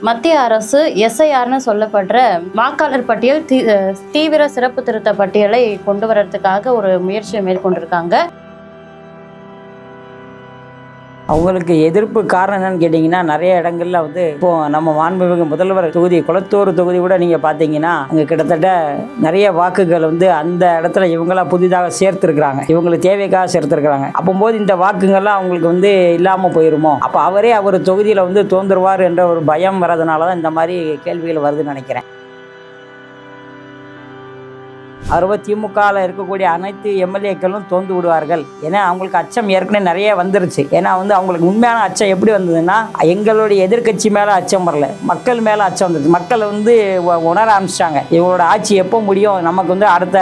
மத்திய அரசு எஸ்ஐஆர்னு சொல்லப்படுற வாக்காளர் பட்டியல் தீ- தீவிர சிறப்பு திருத்த பட்டியலை கொண்டு வர்றதுக்காக ஒரு முயற்சியை மேற்கொண்டிருக்காங்க. அவங்களுக்கு எதிர்ப்பு காரணம் என்னன்னு கேட்டிங்கன்னா நிறைய இடங்கள்ல வந்து இப்போ நம்ம மாண்புமிகு முதல்வர் தொகுதி குளத்தூர் தொகுதி கூட நீங்கள் பார்த்தீங்கன்னா அங்கே கிட்டத்தட்ட நிறைய வாக்குகள் வந்து அந்த இடத்துல இவங்களாம் புதிதாக சேர்த்துருக்குறாங்க. இவங்களுக்கு தேவைக்காக சேர்த்துருக்குறாங்க. அப்போது இந்த வாக்குங்கள்லாம் அவங்களுக்கு வந்து இல்லாமல் போயிருமோ? அப்போ அவரே அவர் தொகுதியில் வந்து தோந்துருவார் என்ற ஒரு பயம் வரதுனால தான் இந்த மாதிரி கேள்விகள் வருதுன்னு நினைக்கிறேன். அறுபது திமுகவில் இருக்கக்கூடிய அனைத்து எம்எல்ஏக்களும் தோந்து விடுவார்கள். ஏன்னா அவங்களுக்கு அச்சம் ஏற்கனவே நிறைய வந்துருச்சு. ஏன்னா வந்து அவங்களுக்கு உண்மையான அச்சம் எப்படி வந்ததுன்னா எங்களுடைய எதிர்க்கட்சி மேலே அச்சம் வரல. மக்கள் மேலே அச்சம் வந்தது மக்கள் வந்து உணர ஆரம்பிச்சிட்டாங்க. இவங்களோட ஆட்சி எப்போ முடியும்? நமக்கு வந்து அடுத்த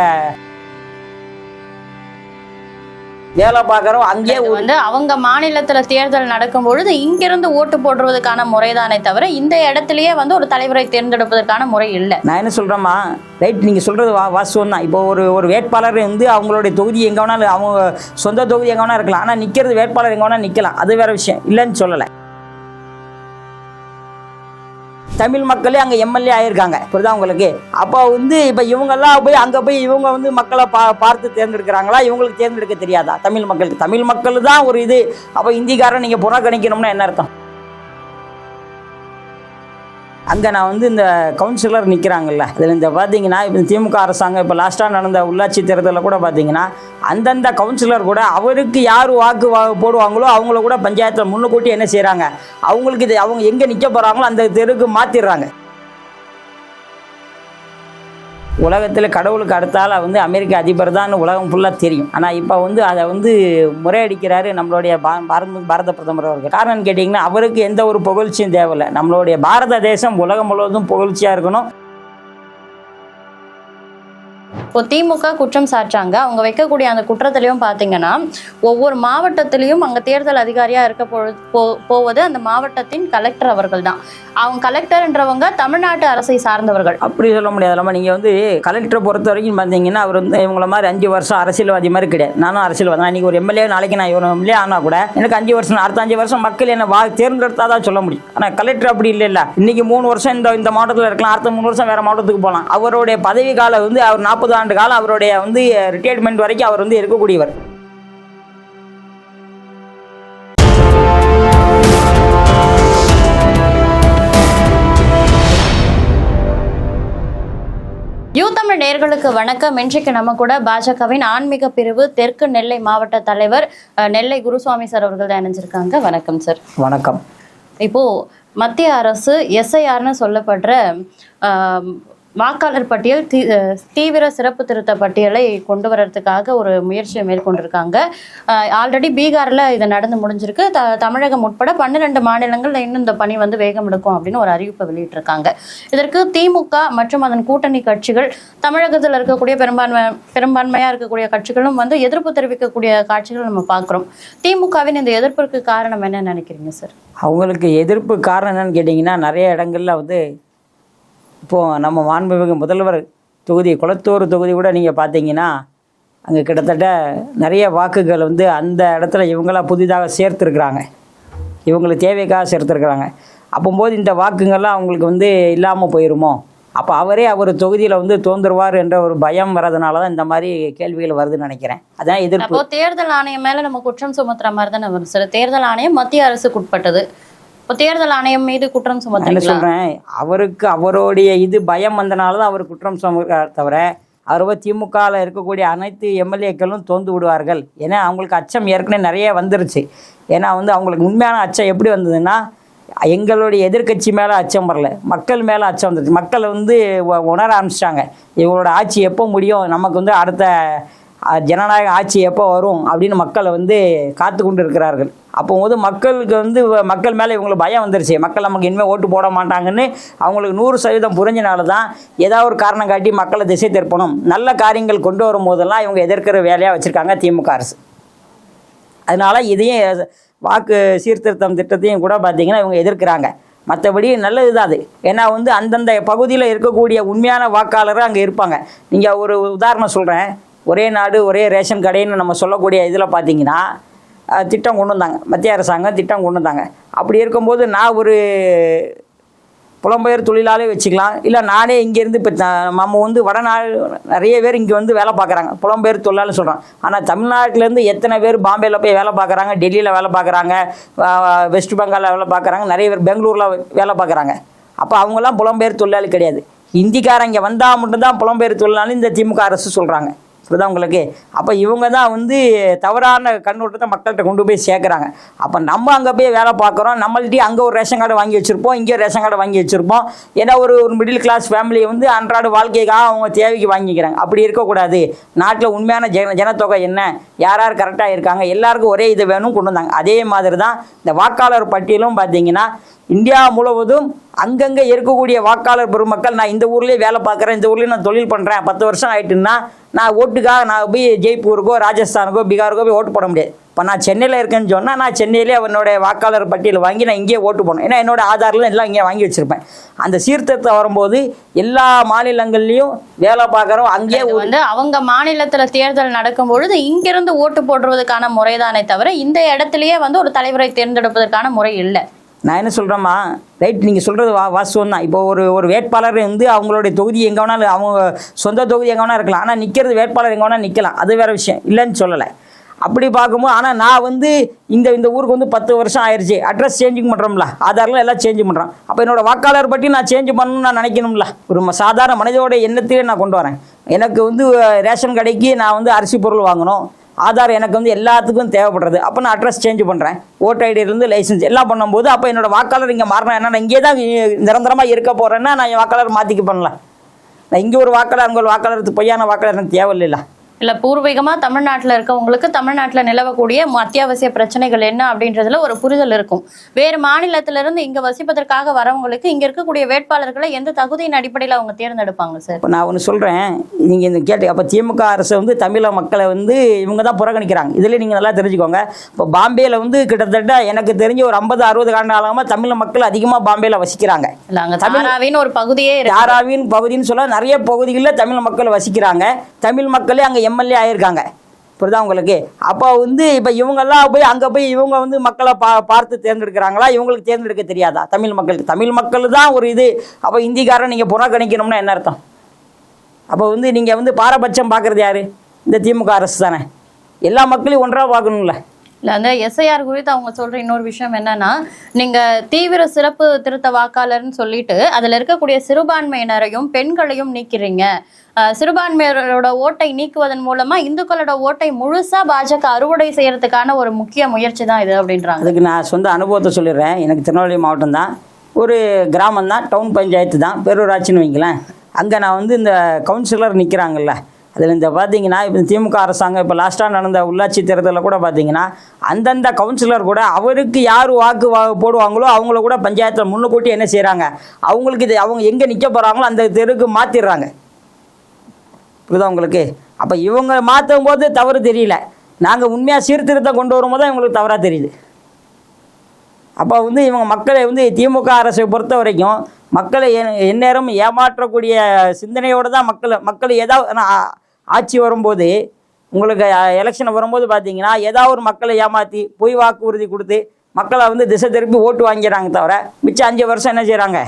வேலை பார்க்குறோம் அங்கேயே இது வந்து அவங்க மாநிலத்துல தேர்தல் நடக்கும் பொழுது இங்கிருந்து ஓட்டு போடுறதுக்கான முறைதானே தவிர இந்த இடத்துலயே வந்து ஒரு தலைவரை தேர்ந்தெடுப்பதற்கான முறை இல்லை. நான் என்ன சொல்கிறேம்மா ரைட் நீங்கள் சொல்கிறது வா வாஸ்தவம் தான். இப்போ ஒரு ஒரு வேட்பாளர் வந்து அவங்களுடைய தொகுதி எங்கே வேணாலும் அவங்க சொந்த தொகுதி எங்கே வேணால் இருக்கலாம். ஆனால் நிற்கிறது வேட்பாளர் எங்கே வேணால் நிற்கலாம் அது வேற விஷயம். இல்லைன்னு சொல்லலை. தமிழ் மக்களே அங்கே எம்எல்ஏ ஆயிருக்காங்க. புரியுதா உங்களுக்கு? அப்போ வந்து இப்போ இவங்கெல்லாம் போய் அங்கே போய் இவங்க வந்து மக்களை பா பார்த்து தேர்ந்தெடுக்கிறாங்களா? இவங்களுக்கு தேர்ந்தெடுக்க தெரியாதா? தமிழ் மக்களுக்கு. தமிழ் மக்கள் தான் ஒரு இது. அப்போ இந்திக்காரன் நீங்கள் புறக்கணிக்கணும்னா என்ன அர்த்தம்? அங்கே நான் வந்து இந்த கவுன்சிலர் நிற்கிறாங்கல்ல அதில் இந்த பார்த்தீங்கன்னா இப்போ திமுக அரசாங்கம் இப்போ லாஸ்ட்டாக நடந்த உள்ளாட்சி தேர்தலில் கூட பார்த்தீங்கன்னா அந்தந்த கவுன்சிலர் கூட அவருக்கு யார் வாக்கு வா போடுவாங்களோ அவங்கள கூட பஞ்சாயத்தில் முன்னுக்கூட்டி என்ன செய்கிறாங்க அவங்களுக்கு இது அவங்க எங்கே நிற்க போகிறாங்களோ அந்த தெருக்கு மாற்றிடுறாங்க உலகத்தில் கடவுளுக்கு அடுத்தால் வந்து அமெரிக்க அதிபர் தான் உலகம் ஃபுல்லாக தெரியும். ஆனால் இப்போ வந்து அதை வந்து முறையடிக்கிறாரு நம்மளுடைய பா பாரத பாரத பிரதமர் அவர்கள். காரணம் கேட்டிங்கன்னா அவருக்கு எந்த ஒரு புகழ்ச்சியும் தேவையில்லை. நம்மளுடைய பாரத தேசம் உலகம் முழுவதும் புகழ்ச்சியாக இருக்கணும். இப்போ திமுக குற்றம் சாட்டுறாங்க அவங்க வைக்கக்கூடிய அந்த குற்றத்திலையும் பார்த்தீங்கன்னா ஒவ்வொரு மாவட்டத்திலையும் அங்கே தேர்தல் அதிகாரியாக இருக்க போ- போவது அந்த மாவட்டத்தின் கலெக்டர் அவர்கள் தான் அவங்க கலெக்டர்ன்றவங்க தமிழ்நாட்டு அரசை சார்ந்தவர்கள். அப்படி சொல்ல முடியாது நீங்கள் வந்து கலெக்டரை பொறுத்த வரைக்கும் பார்த்தீங்கன்னா அவர் வந்து இவங்கள மாதிரி அஞ்சு வருஷம் அரசியல்வாதி மாதிரி கிடையாது. நானும் அரசியல்வாதி. நான் ஒரு எம்எல்ஏ நாளைக்கு நான் இவன் எம்எல்ஏ ஆனால் கூட எனக்கு அஞ்சு வருஷம் அடுத்த அஞ்சு வருஷம் மக்கள் என்ன வா தேர்ந்தெடுத்தால் தான் சொல்ல முடியும். ஆனால் கலெக்டர் அப்படி இல்லைல்ல. இன்னைக்கு மூணு வருஷம் இந்த இந்த மாவட்டத்தில் இருக்கலாம். அடுத்த மூணு வருஷம் வேறு மாவட்டத்துக்கு போகலாம். அவருடைய பதவி காலம் வந்து அவர் நாற்பது ஆண்டு காலம் அவருடைய வந்து ரிட்டையர்மெண்ட் வரைக்கும் அவர் வந்து இருக்கக்கூடியவர். யூ தமிழ் நேர்களுக்கு வணக்கம். இன்றைக்கு நம்ம கூட பாஜகவின் ஆன்மீக பிரிவு தெற்கு நெல்லை மாவட்ட தலைவர் நெல்லை குருசுவாமி சார் அவர்கள் தான் இணைஞ்சிருக்காங்க. வணக்கம் சார். வணக்கம். இப்போ மத்திய அரசு எஸ்ஐஆர்னு சொல்லப்படுற வாக்காளர் பட்டியல் தீ தீவிர சிறப்பு திருத்த பட்டியலை கொண்டு வர்றதுக்காக ஒரு முயற்சியை மேற்கொண்டிருக்காங்க. ஆல்ரெடி பீகாரில் இது நடந்து முடிஞ்சிருக்கு. த தமிழகம் உட்பட பன்னிரெண்டு மாநிலங்களில் இன்னும் இந்த பணி வந்து வேகம் எடுக்கும் அப்படின்னு ஒரு அறிவிப்பை வெளியிட்டிருக்காங்க. இதற்கு திமுக மற்றும் அதன் கூட்டணி கட்சிகள் தமிழகத்தில் இருக்கக்கூடிய பெரும்பான்மை பெரும்பான்மையாக இருக்கக்கூடிய கட்சிகளும் வந்து எதிர்ப்பு தெரிவிக்கக்கூடிய காட்சிகள் நம்ம பார்க்குறோம். திமுகவின் இந்த எதிர்ப்பிற்கு காரணம் என்ன நினைக்கிறீங்க சார்? அவங்களுக்கு எதிர்ப்பு காரணம் என்னன்னு கேட்டிங்கன்னா நிறைய இடங்கள்ல வந்து இப்போது நம்ம மாண்புமிகு முதல்வர் தொகுதி குளத்தூர் தொகுதி கூட நீங்கள் பார்த்தீங்கன்னா அங்கே கிட்டத்தட்ட நிறைய வாக்குகள் வந்து அந்த இடத்துல இவங்களா புதிதாக சேர்த்துருக்குறாங்க. இவங்களுக்கு தேவைக்காக சேர்த்துருக்குறாங்க. அப்போம்போது இந்த வாக்குங்கள்லாம் அவங்களுக்கு வந்து இல்லாமல் போயிருமோ? அப்போ அவரே அவர் தொகுதியில் வந்து தோந்துருவார் என்ற ஒரு பயம் வர்றதுனால தான் இந்த மாதிரி கேள்விகள் வருதுன்னு நினைக்கிறேன். அதான் எதிர்ப்பு. தேர்தல் ஆணையம் மேல நம்ம குற்றம் சுமத்துற மாதிரி தானே வரும். சார் தேர்தல் ஆணையம் மத்திய அரசுக்கு உட்பட்டது. தேர்தல் ஆணையம் மீது குற்றம் சுமத்துறீங்களா? சொல்கிறேன் அவருக்கு அவருடைய இது பயம் வந்தனால தான் அவர் குற்றம் சுமக்கிறார் தவிர அவர் திமுகவில் இருக்கக்கூடிய அனைத்து எம்எல்ஏக்களும் தோந்து விடுவார்கள். ஏன்னா அவங்களுக்கு அச்சம் ஏற்கனவே நிறைய வந்துருச்சு. ஏன்னா வந்து அவங்களுக்கு உண்மையான அச்சம் எப்படி வந்ததுன்னா எங்களுடைய எதிர்க்கட்சி மேலே அச்சம் வரல. மக்கள் மேலே அச்சம் வந்துருச்சு. மக்கள் வந்து உணர ஆரம்பிச்சிட்டாங்க. இவங்களோட ஆட்சி எப்போ முடியும்? நமக்கு வந்து அடுத்த ஜனநாயக ஆட்சி எப்போ வரும் அப்படின்னு மக்களை வந்து காத்து கொண்டு இருக்கிறார்கள் அப்போது மக்களுக்கு வந்து வ- மக்கள் மேலே இவங்களுக்கு பயம் வந்துருச்சு. மக்கள் நமக்கு இனிமேல் ஓட்டு போட மாட்டாங்கன்னு அவங்களுக்கு நூறு சதவீதம் புரிஞ்சனால தான் ஏதாவது ஒரு காரணம் காட்டி மக்களை திசை திருப்பணும். நல்ல காரியங்கள் கொண்டு வரும் போதெல்லாம் இவங்க எதிர்க்கிற வேலையாக வச்சுருக்காங்க திமுக அரசு. அதனால் இதையும் வாக்கு சீர்திருத்தம் திட்டத்தையும் கூட பார்த்திங்கன்னா இவங்க எதிர்க்கிறாங்க. மற்றபடி நல்லது தான் அது. ஏன்னா வந்து அந்தந்த பகுதியில் இருக்கக்கூடிய உண்மையான வாக்காளர் அங்கே இருப்பாங்க. நீங்கள் ஒரு உதாரணம் சொல்கிறேன் ஒரே நாடு ஒரே ரேஷன் கடைன்னு நம்ம சொல்லக்கூடிய இதில் பார்த்தீங்கன்னா திட்டம் கொண்டு வந்தாங்க. மத்திய அரசாங்கம் திட்டம் கொண்டு வந்தாங்க. அப்படி இருக்கும்போது நான் ஒரு புலம்பெயர் தொழிலாளே வச்சுக்கலாம். இல்லை நானே இங்கேருந்து இப்போ நம்ம வந்து வடநாள் நிறைய பேர் இங்கே வந்து வேலை பார்க்குறாங்க. புலம்பெயர் தொழிலாளி சொல்கிறோம் ஆனால் தமிழ்நாட்டிலேருந்து எத்தனை பேர் பாம்பேயில் போய் வேலை பார்க்குறாங்க டெல்லியில் வேலை பார்க்குறாங்க வெஸ்ட் பெங்காலில் வேலை பார்க்குறாங்க நிறைய பேர் பெங்களூரில் வேலை பார்க்குறாங்க. அப்போ அவங்கெல்லாம் புலம்பெயர் தொழிலாளி கிடையாது. இந்திக்காரங்க இங்கே வந்தால் மட்டும்தான் புலம்பெயர் தொழிலாளி இந்த திமுக அரசு சொல்கிறாங்க. புரியுதா உங்களுக்கு? அப்போ இவங்க தான் வந்து தவறான கண்ணோட்டத்தை மக்கள்கிட்ட கொண்டு போய் சேர்க்குறாங்க. அப்போ நம்ம அங்கே போய் வேலை பார்க்குறோம். நம்மள்கிட்டயே அங்கே ஒரு ரேஷன் கார்டு வாங்கி வச்சுருப்போம். இங்கே ரேஷன் கார்டு வாங்கி வச்சுருப்போம். ஏன்னா ஒரு ஒரு மிடில் கிளாஸ் ஃபேமிலியை வந்து அன்றாட வாழ்க்கைக்காக அவங்க தேவைக்கு வாங்கிக்கிறாங்க. அப்படி இருக்கக்கூடாது. நாட்டில் உண்மையான ஜன ஜனத்தொகை என்ன? யார் யார் கரெக்டாக இருக்காங்க? எல்லாருக்கும் ஒரே இது வேணும் கொண்டு வந்தாங்க. அதே மாதிரி தான் இந்த வாக்காளர் பட்டியலும் பார்த்தீங்கன்னா இந்தியா முழுவதும் அங்கங்கே இருக்கக்கூடிய வாக்காளர் பெருமக்கள் நான் இந்த ஊர்லேயே வேலை பார்க்குறேன் இந்த ஊர்லேயே நான் தொழில் பண்ணுறேன் பத்து வருஷம் ஆயிட்டுன்னா நான் ஓட்டுக்காக நான் போய் ஜெய்ப்பூருக்கோ ராஜஸ்தானுக்கோ பீகாருக்கோ போய் ஓட்டு போட முடியாது. இப்போ நான் சென்னையில் இருக்கேன்னு சொன்னால் நான் சென்னையிலே அவனோட வாக்காளர் பட்டியல் வாங்கி நான் இங்கேயே ஓட்டு போடணும். ஏன்னா என்னோட ஆதாரில் எல்லாம் இங்கே வாங்கி வச்சுருப்பேன். அந்த சீர்திருத்தம் வரும்போது எல்லா மாநிலங்கள்லேயும் வேலை பார்க்குறோம் அங்கேயே வந்து அவங்க மாநிலத்துல தேர்தல் நடக்கும் பொழுது இங்கிருந்து ஓட்டு போடுறதுக்கான முறைதானே தவிர இந்த இடத்துலயே வந்து ஒரு தலைவரை தேர்ந்தெடுப்பதற்கான முறை இல்லை. நான் என்ன சொல்கிறேம்மா ரைட் நீங்கள் சொல்கிறது வா வாஸ்தவம் தான் இப்போ ஒரு ஒரு வேட்பாளர் வந்து அவங்களுடைய தொகுதி எங்கே வேணாலும் அவங்க சொந்த தொகுதி எங்கே வேணால் இருக்கலாம். ஆனால் நிற்கிறது வேட்பாளர் எங்கே வேணால் நிற்கலாம் அது வேறு விஷயம். இல்லைன்னு சொல்லலை. அப்படி பார்க்கும்போது ஆனால் நான் வந்து இந்த இந்த ஊருக்கு வந்து பத்து வருஷம் ஆயிடுச்சு அட்ரஸ் சேஞ்சிங் பண்ணுறோம்ல ஆதாரில் எல்லாம் சேஞ்ச் பண்ணுறோம் அப்போ என்னோட வாக்காளர் பற்றி நான் சேஞ்ச் பண்ணணும்னு நான் நினைக்கணும்ல. ஒரு சாதாரண மனிதோட எண்ணத்திலே நான் கொண்டு வரேன். எனக்கு வந்து ரேஷன் கடைக்கு நான் வந்து அரிசி பொருள் வாங்கணும். ஆதார் எனக்கு வந்து எல்லாத்துக்கும் தேவைப்படுறது. அப்போ நான் அட்ரஸ் சேஞ்ச் பண்ணுறேன் ஓட்டர் ஐடியிலேருந்து லைசன்ஸ் எல்லாம் பண்ணும்போது அப்போ என்னோட வாக்காளர் இங்கே மாறினா ஏன்னா நான் இங்கே தான் நிரந்தரமாக இருக்க போகிறேன்னா நான் என் வாக்காளர் மாற்றிக்க பண்ணல நான் இங்கே ஒரு வாக்காளர் அங்கே ஒரு வாக்காளருக்கு பொய்யான வாக்காளர் எனக்கு தேவையில்லை இல்ல பூர்வீகமா தமிழ்நாட்டுல இருக்கவங்களுக்கு தமிழ்நாட்டுல நிலவக்கூடிய அத்தியாவசிய பிரச்சனைகள் என்ன அப்படின்றதுல ஒரு புரிதல் இருக்கும். வேறு மாநிலத்துல இருந்து இங்க வசிப்பதற்காக வரவங்களுக்கு இங்க இருக்கக்கூடிய வேட்பாளர்களை எந்த தகுதியின் அடிப்படையில அவங்க தேர்ந்தெடுப்பாங்க சார்? இப்போ நான் ஒன்று சொல்கிறேன் நீங்கள் இந்த கேட்டு அப்போ திமுக அரசு வந்து தமிழக மக்களை வந்து இவங்க தான் புறக்கணிக்கிறாங்க. இதில் நீங்கள் நல்லா தெரிஞ்சுக்கோங்க. இப்போ பாம்பேயில் வந்து கிட்டத்தட்ட எனக்கு தெரிஞ்சு ஒரு ஐம்பது அறுபது காலமாக தமிழ் மக்கள் அதிகமாக பாம்பேயில் வசிக்கிறாங்க. இல்ல அங்க தாராவின்னு ஒரு பகுதியே தாராவின் பகுதின்னு சொல்ல நிறைய பகுதிகளில் தமிழ் மக்கள் வசிக்கிறாங்க. தமிழ் மக்களே அங்கே எம்எல்ஏ ஆயிருக்காங்க. புரியுதா உங்களுக்கு? அப்போ வந்து இப்போ இவங்கெல்லாம் போய் அங்கே போய் இவங்க வந்து மக்களை பா பார்த்து தேர்ந்தெடுக்கிறாங்களா? இவங்களுக்கு தேர்ந்தெடுக்க தெரியாதா? தமிழ் மக்களுக்கு. தமிழ் மக்கள் தான் ஒரு இது. அப்போ இந்திக்காரன் நீங்கள் புறக்கணிக்கணும்னா என்ன அர்த்தம்? அப்போ வந்து நீங்கள் வந்து பாரபட்சம் பார்க்குறது யார்? இந்த திமுக அரசு தானே. எல்லா மக்களையும் ஒன்றாக பார்க்கணும்ல. இல்ல அந்த எஸ்ஐஆர் குறித்து அவங்க சொல்ற இன்னொரு விஷயம் என்னன்னா நீங்க தீவிர சிறப்பு திருத்த வாக்காளர்னு சொல்லிட்டு அதுல இருக்கக்கூடிய சிறுபான்மையினரையும் பெண்களையும் நீக்கிறீங்க. சிறுபான்மையினரோட ஓட்டை நீக்குவதன் மூலமா இந்துக்களோட ஓட்டை முழுசா பாஜக அறுவடை செய்யறதுக்கான ஒரு முக்கிய முயற்சி தான் இது அப்படின்றாங்க. அதுக்கு நான் சொந்த அனுபவத்தை சொல்லிடுறேன். எனக்கு திருநெல்வேலி மாவட்டம் தான். ஒரு கிராமம் தான் டவுன் பஞ்சாயத்து தான். பேரூராட்சின்னு வைங்களேன். அங்கே நான் வந்து இந்த கவுன்சிலர் நிற்கிறாங்கல்ல அதில் இந்த பார்த்தீங்கன்னா இப்போ திமுக அரசாங்கம் இப்போ லாஸ்ட்டாக நடந்த உள்ளாட்சி தேர்தலில் கூட பார்த்தீங்கன்னா அந்தந்த கவுன்சிலர் கூட அவருக்கு யார் வாக்கு வா போடுவாங்களோ அவங்கள கூட பஞ்சாயத்தில் முன்னுக்கூட்டி என்ன செய்கிறாங்க அவங்களுக்கு இது அவங்க எங்கே நிற்க போகிறாங்களோ அந்த தெருக்கு மாற்றிடுறாங்க புரியுதா உங்களுக்கு? அப்போ இவங்க மாற்றும் போது தவறு தெரியல. நாங்கள் உண்மையாக சீர்திருத்தம் கொண்டு வரும்போது தான் இவங்களுக்கு தவறாக தெரியுது. அப்போ வந்து இவங்க மக்களை வந்து திமுக அரசை பொறுத்த வரைக்கும் மக்களை எ- எந்நேரம் ஏமாற்றக்கூடிய சிந்தனையோடு தான் மக்கள் மக்கள் ஏதாவது ஆட்சி வரும்போது உங்களுக்கு எலெக்ஷன் வரும்போது பார்த்தீங்கன்னா ஏதாவது ஒரு மக்களை ஏமாற்றி பொய் வாக்குறுதி கொடுத்து மக்களை வந்து திசை திருப்பி ஓட்டு வாங்கிறாங்க தவிர மிச்சம் அஞ்சு வருஷம் என்ன செய்கிறாங்க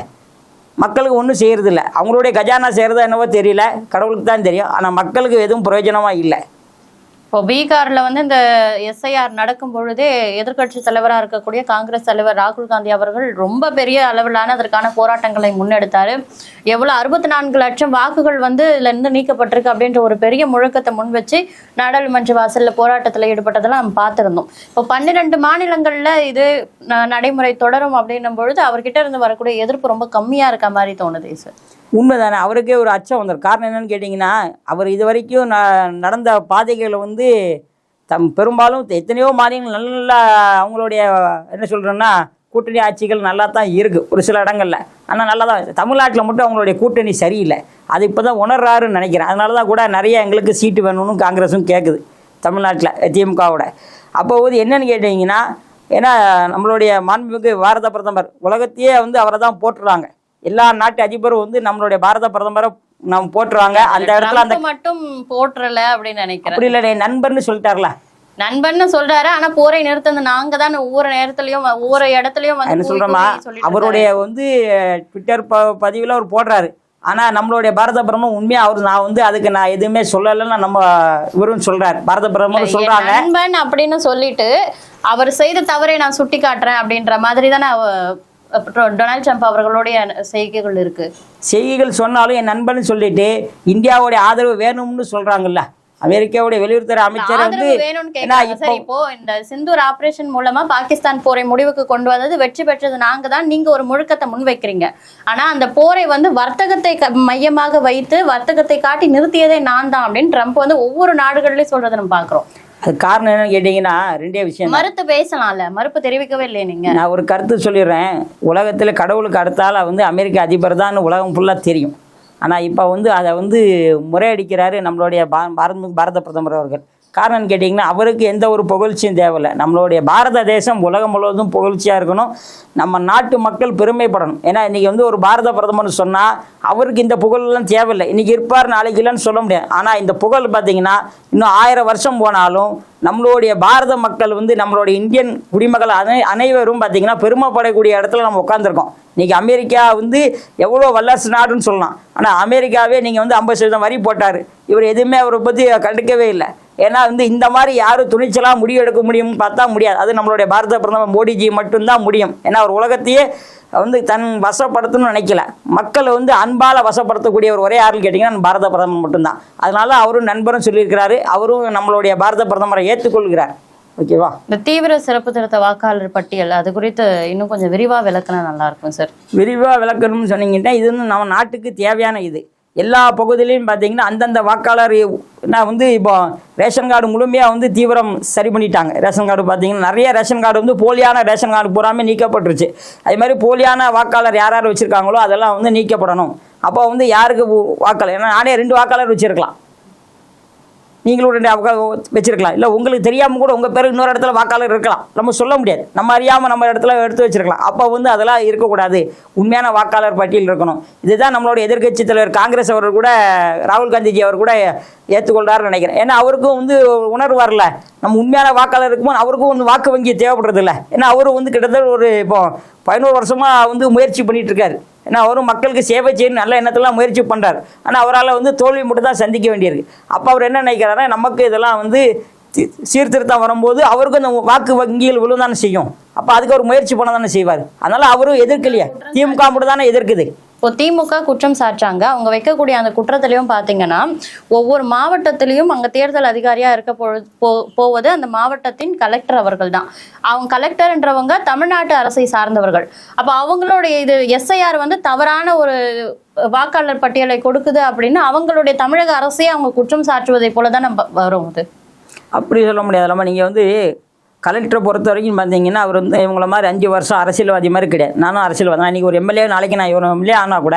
மக்களுக்கு ஒன்றும் செய்கிறதில்ல அவங்களுடைய கஜானா செய்கிறதா என்னவோ தெரியல. கடவுளுக்கு தான் தெரியும். ஆனால் மக்களுக்கு எதுவும் பிரயோஜனமாக இல்லை. இப்போ பீகார்ல வந்து இந்த எஸ்ஐஆர் நடக்கும் பொழுதே எதிர்க்கட்சி தலைவராக இருக்கக்கூடிய காங்கிரஸ் தலைவர் ராகுல் காந்தி அவர்கள் ரொம்ப பெரிய அளவிலான அதற்கான போராட்டங்களை முன்னெடுத்தாரு. எவ்வளவு அறுபத்தி நான்கு லட்சம் வாக்குகள் வந்து இதுல இருந்து நீக்கப்பட்டிருக்கு அப்படின்ற ஒரு பெரிய முழக்கத்தை முன் வச்சு நாடாளுமன்ற வாசல்ல போராட்டத்துல ஈடுபட்டதெல்லாம் நம்ம பார்த்திருந்தோம். இப்போ பன்னிரெண்டு மாநிலங்கள்ல இது ந- நடைமுறை தொடரும் அப்படின்னும் பொழுது அவர்கிட்ட இருந்து வரக்கூடிய எதிர்ப்பு ரொம்ப கம்மியா இருக்க மாதிரி தோணுது சார். உண்மைதானே? அவருக்கே ஒரு அச்சம் வந்துடும் காரணம் என்னன்னு கேட்டிங்கன்னா அவர் இது வரைக்கும் நடந்த பாதைகளை வந்து தம் பெரும்பாலும் எத்தனையோ மாநிலங்கள் நல்ல நல்ல அவங்களுடைய என்ன சொல்கிறேன்னா கூட்டணி ஆட்சிகள் நல்லா தான் இருக்குது ஒரு சில இடங்களில். ஆனால் நல்லா தான் தமிழ்நாட்டில் மட்டும் அவங்களுடைய கூட்டணி சரியில்லை. அது இப்போ தான் உணர்றாருன்னு நினைக்கிறேன். அதனால தான் கூட நிறைய எங்களுக்கு சீட்டு வேணும்னு காங்கிரஸும் கேட்குது தமிழ்நாட்டில் திமுகவோட அப்போ வந்து என்னென்னு கேட்டிங்கன்னா ஏன்னா நம்மளுடைய மாண்புமிகு பாரத பிரதமர் உலகத்தையே வந்து அவரை தான் போட்டுறாங்க எல்லா நாட்டு அதிபரும் வந்து நம்மளுடைய பாரத பிரதமரை நாம் போட்டுருவாங்க அந்த இடத்துல அந்த மட்டும் போற்றல அப்படின்னு நினைக்கிறேன். அப்படி இல்லை நண்பர்னு சொல்லிட்டார்ல. நண்பன்னு சொல்றாரு ஆனா போரை நிறுத்தது நாங்க தான். ஒவ்வொரு நேரத்துலயும் ஒவ்வொரு இடத்துலயும் வந்து என்ன சொல்றோமா அவருடைய வந்து ட்விட்டர் பதிவில் அவர் போடுறாரு. ஆனால் நம்மளுடைய பாரத பிரதமர் உண்மையாக அவர் நான் வந்து அதுக்கு நான் எதுவுமே சொல்லலைன்னு நம்ம இவரும் சொல்றாரு. பாரத பிரதமர் சொல்றாங்க. நண்பன் அப்படின்னு சொல்லிட்டு அவர் செய்த தவறை நான் சுட்டி காட்டுறேன் அப்படின்ற மாதிரி தானே டொனால்ட் ட்ரம்ப் அவர்களுடைய செய்கைகள் இருக்கு. செய்திகள் சொன்னாலும் என் நண்பன் சொல்லிட்டு இந்தியாவுடைய ஆதரவு வேணும்னு சொல்றாங்கல்ல. அமெரிக்காவுடைய வெளியுறவுத்துறை அமைச்சர் வந்து இப்போ இந்த சிந்தூர் ஆபரேஷன் மூலமா பாகிஸ்தான் போரை முடிவுக்கு கொண்டு வந்தது வெற்றி பெற்றது நாங்க தான். நீங்க ஒரு முழுக்கத்தை முன்வைக்கிறீங்க. ஆனா அந்த போரை வந்து வர்த்தகத்தை மையமாக வைத்து வர்த்தகத்தை காட்டி நிறுத்தியதே நான் தான் அப்படின்னு ட்ரம்ப் வந்து ஒவ்வொரு நாடுகள்லயும் சொல்றதை நம்ம பாக்குறோம். அது காரணம் என்னன்னு கேட்டிங்கன்னா ரெண்டே விஷயம். மறுத்து பேசலாம்ல. மறுப்பு தெரிவிக்கவே இல்லையே நீங்க. நான் ஒரு கருத்து சொல்லிடுறேன். உலகத்தில் கடவுளுக்கு அடுத்தால வந்து அமெரிக்க அதிபர் தான் உலகம் ஃபுல்லாக தெரியும். ஆனால் இப்போ வந்து அதை வந்து முறையடிக்கிறாரு நம்மளுடைய பாரத பாரத பிரதமர் அவர்கள். காரணம் கேட்டிங்கன்னா அவருக்கு எந்த ஒரு புகழ்ச்சியும் தேவையில்லை. நம்மளுடைய பாரத தேசம் உலகம் முழுவதும் புகழ்ச்சியாக இருக்கணும். நம்ம நாட்டு மக்கள் பெருமைப்படணும். ஏன்னா இன்றைக்கி வந்து ஒரு பாரத பிரதமர்னு சொன்னால் அவருக்கு இந்த புகழெல்லாம் தேவையில்லை. இன்றைக்கி இருப்பார் நாளைக்கு இல்லைன்னு சொல்ல முடியாது. ஆனால் இந்த புகழ் பார்த்திங்கன்னா இன்னும் ஆயிரம் வருஷம் போனாலும் நம்மளுடைய பாரத மக்கள் வந்து நம்மளுடைய இந்தியன் குடிமக்கள் அனை அனைவரும் பார்த்திங்கன்னா பெருமைப்படக்கூடிய இடத்துல நம்ம உட்காந்துருக்கோம் இன்றைக்கி அமெரிக்கா வந்து எவ்வளோ வல்லரசு நாடுன்னு சொல்லலாம். ஆனால் அமெரிக்காவே நீங்கள் வந்து ஐம்பது சதவீதம் வரி போட்டார். இவர் எதுவுமே அவரை பற்றி கண்டுக்கவே இல்லை. ஏன்னா வந்து இந்த மாதிரி யாரும் துணிச்சலாக முடிவு எடுக்க முடியும்னு பார்த்தா முடியாது. அது நம்மளுடைய பாரத பிரதமர் மோடிஜி மட்டும்தான் முடியும். ஏன்னா அவர் உலகத்தையே வந்து தன் வசப்படுத்தணும்னு நினைக்கல. மக்களை வந்து அன்பால் வசப்படுத்தக்கூடிய ஒரு ஒரே யாருன்னு கேட்டிங்கன்னா பாரத பிரதமர் மட்டும்தான். அதனால அவரும் நண்பரும் சொல்லியிருக்கிறாரு. அவரும் நம்மளுடைய பாரத பிரதமரை ஏற்றுக்கொள்கிறார். ஓகேவா? இந்த தீவிர சிறப்பு திருத்த வாக்காளர் பட்டியல் அது குறித்து இன்னும் கொஞ்சம் விரிவா விளக்குனா நல்லா இருக்கும் சார். விரிவாக விளக்கணும்னு சொன்னீங்கன்னா இது வந்து நம்ம நாட்டுக்கு தேவையான இது. எல்லா பகுதியிலையும் பார்த்தீங்கன்னா அந்தந்த வாக்காளர் நான் வந்து இப்போ ரேஷன் கார்டு முழுமையாக வந்து தீவிரம் சரி பண்ணிட்டாங்க. ரேஷன் கார்டு பார்த்தீங்கன்னா நிறைய ரேஷன் கார்டு வந்து போலியான ரேஷன் கார்டு பூராமே நீக்கப்பட்டுருச்சு. அதே மாதிரி போலியான வாக்காளர் யார் யார் வச்சுருக்காங்களோ அதெல்லாம் வந்து நீக்கப்படணும். அப்போ வந்து யாருக்கு வாக்காளர்? ஏன்னா நானே ரெண்டு வாக்காளர் வச்சுருக்கலாம். நீங்களும் ரெண்டு அவகாசம் வச்சிருக்கலாம். இல்லை உங்களுக்கு தெரியாமல் கூட உங்கள் பேர் இன்னொரு இடத்துல வாக்காளர் இருக்கலாம். நம்ம சொல்ல முடியாது. நம்ம அறியாமல் நம்ம இடத்துல எடுத்து வச்சிருக்கலாம். அப்போ வந்து அதெல்லாம் இருக்கக்கூடாது. உண்மையான வாக்காளர் பட்டியல் இருக்கணும். இதுதான் நம்மளோட எதிர்க்கட்சி தலைவர் காங்கிரஸ் அவர் கூட ராகுல் காந்திஜி அவர் கூட ஏற்றுக்கொள்கிறாருன்னு நினைக்கிறேன். ஏன்னா அவருக்கும் வந்து உணர்வு வரல. நம்ம உண்மையான வாக்காளர் இருக்கும்போது அவருக்கும் வந்து வாக்கு வங்கி தேவைப்படுறதில்ல. ஏன்னா அவரும் வந்து கிட்டத்தட்ட ஒரு இப்போ பதினோரு வருஷமாக வந்து முயற்சி பண்ணிகிட்டு இருக்காரு. ஏன்னா அவரும் மக்களுக்கு சேவை செய்யணும் நல்ல எண்ணத்தெல்லாம் முயற்சி பண்ணுறாரு ஆனால் அவரால் வந்து தோல்வி மட்டும் தான் சந்திக்க வேண்டியிருக்கு. அப்போ அவர் என்ன நினைக்கிறாருன்னா நமக்கு இதெல்லாம் வந்து சீர்திருத்தம் வரும்போது அவருக்கும் அந்த வாக்கு வங்கிகள் விழுந்தானே செய்யும். அப்போ அதுக்கு அவர் முயற்சி பண்ண தானே செய்வார். அதனால் அவரும் எதிர்க்கலையே. திமுக மட்டும் தானே எதிர்க்குது. இப்போ திமுக குற்றம் சாட்டுறாங்க அவங்க வைக்கக்கூடிய அந்த குற்றத்திலையும் பார்த்தீங்கன்னா ஒவ்வொரு மாவட்டத்திலையும் அங்கே தேர்தல் அதிகாரியாக இருக்க போ- போவது அந்த மாவட்டத்தின் கலெக்டர் அவர்கள் தான் அவங்க கலெக்டர்ன்றவங்க தமிழ்நாட்டு அரசை சார்ந்தவர்கள். அப்போ அவங்களுடைய இது எஸ்ஐஆர் வந்து தவறான ஒரு வாக்காளர் பட்டியலை கொடுக்குது அப்படின்னு அவங்களுடைய தமிழக அரசே அவங்க குற்றம் சாற்றுவதை போல தான் நம்ம வரும் அது அப்படி சொல்ல முடியாது இல்லாமல் நீங்கள் வந்து கலெக்டரை பொறுத்த வரைக்கும் பார்த்தீங்கன்னா அவர் வந்து இவங்கள மாதிரி அஞ்சு வருஷம் அரசியல்வாதி மாதிரி கிடையாது. நானும் அரசியல்வாதி நான் இன்றைக்கி ஒரு எம்எல்ஏ நாளைக்கு நான் ஒரு எம்எல்ஏ ஆனால் கூட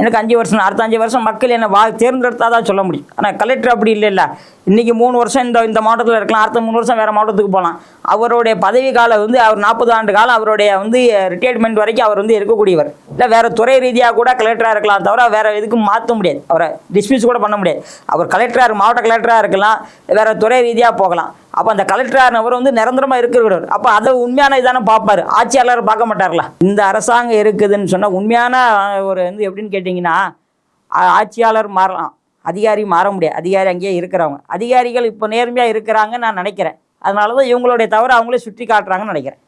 எனக்கு அஞ்சு வருஷம் அடுத்த அஞ்சு வருஷம் மக்கள் என்னை வா தேர்ந்தெடுத்தா தான் சொல்ல முடியும். ஆனால் கலெக்டர் அப்படி இல்லை இல்லை இன்றைக்கி மூணு வருஷம் இந்த இந்த மாவட்டத்தில் இருக்கலாம். அடுத்த மூணு வருஷம் வேறு மாவட்டத்துக்கு போகலாம். அவருடைய பதவி காலம் வந்து அவர் நாற்பது ஆண்டு காலம் அவருடைய வந்து ரிட்டையர்மெண்ட் வரைக்கும் அவர் வந்து இருக்கக்கூடியவர். இல்லை வேறு துறை ரீதியாக கூட கலெக்டராக இருக்கலாம் தவிர வேறு எதுக்கும் மாற்ற முடியாது. அவரை டிஸ்மிஸ் கூட பண்ண முடியாது. அவர் கலெக்டராக மாவட்ட கலெக்டராக இருக்கலாம். வேறு துறை ரீதியாக போகலாம். அப்போ அந்த கலெக்டரானவர் வந்து நிரந்தரமாக இருக்கிறவர். அப்போ அதை உண்மையான இதானே பார்ப்பார். ஆட்சியாளர் பார்க்க மாட்டார்ல. இந்த அரசாங்கம் இருக்குதுன்னு சொன்னால் உண்மையான ஒரு வந்து எப்படின்னு கேட்டிங்கன்னா ஆட்சியாளர் மாறலாம். அதிகாரி மாற முடியாது. அதிகாரி அங்கேயே இருக்கிறவங்க. அதிகாரிகள் இப்போ நேர்மையாக இருக்கிறாங்கன்னு நான் நினைக்கிறேன். அதனால தான் இவங்களுடைய தவிர அவங்களே சுற்றி காட்டுறாங்கன்னு நினைக்கிறேன்.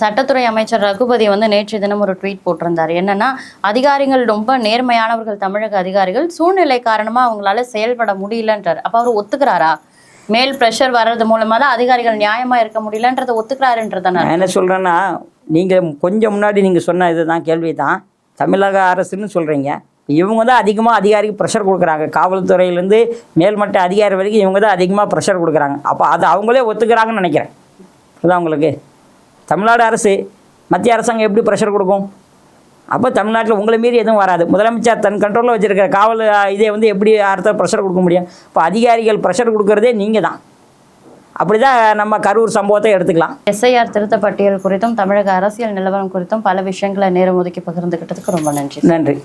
சட்டத்துறை அமைச்சர் ரகுபதி வந்து நேற்று தினம் ஒரு ட்வீட் போட்டிருந்தார். என்னன்னா அதிகாரிகள் ரொம்ப நேர்மையானவர்கள் தமிழக அதிகாரிகள். சூழ்நிலை காரணமாக அவங்களால செயல்பட முடியலன்றார். அப்போ அவர் ஒத்துக்கிறாரா? மேல் பிரஷர் வர்றது மூலமா தான் அதிகாரிகள் நியாயமா இருக்க முடியலன்றதை ஒத்துக்கிறாருன்றதான நான் என்ன சொல்கிறேன்னா நீங்கள் கொஞ்சம் முன்னாடி நீங்கள் சொன்ன இதுதான் கேள்வி தான் தமிழக அரசுன்னு சொல்கிறீங்க இவங்க தான் அதிகமாக அதிகாரிக்கு ப்ரெஷர் கொடுக்குறாங்க. காவல்துறையிலேருந்து மேல்மட்ட அதிகாரி வரைக்கும் இவங்க தான் அதிகமாக ப்ரெஷர் கொடுக்குறாங்க. அப்போ அது அவங்களே ஒத்துக்கிறாங்கன்னு நினைக்கிறேன். அதுதான் உங்களுக்கு? தமிழ்நாடு அரசு மத்திய அரசாங்கம் எப்படி ப்ரெஷர் கொடுக்கும்? அப்போ தமிழ்நாட்டில் உங்களை மீறி எதுவும் வராது. முதலமைச்சர் தன் கண்ட்ரோலில் வச்சிருக்கிற காவல் இதை வந்து எப்படி அடுத்த ப்ரெஷர் கொடுக்க முடியும்? இப்போ அதிகாரிகள் ப்ரெஷர் கொடுக்கறதே நீங்கள் தான் அப்படி தான் நம்ம கரூர் சம்பவத்தை எடுத்துக்கலாம். எஸ்ஐஆர் திருத்த பட்டியல் குறித்தும் தமிழக அரசியல் நிலவரம் குறித்தும் பல விஷயங்களை நேரம் ஒதுக்கி பகிர்ந்துகிட்டதுக்கு ரொம்ப நன்றி. நன்றி.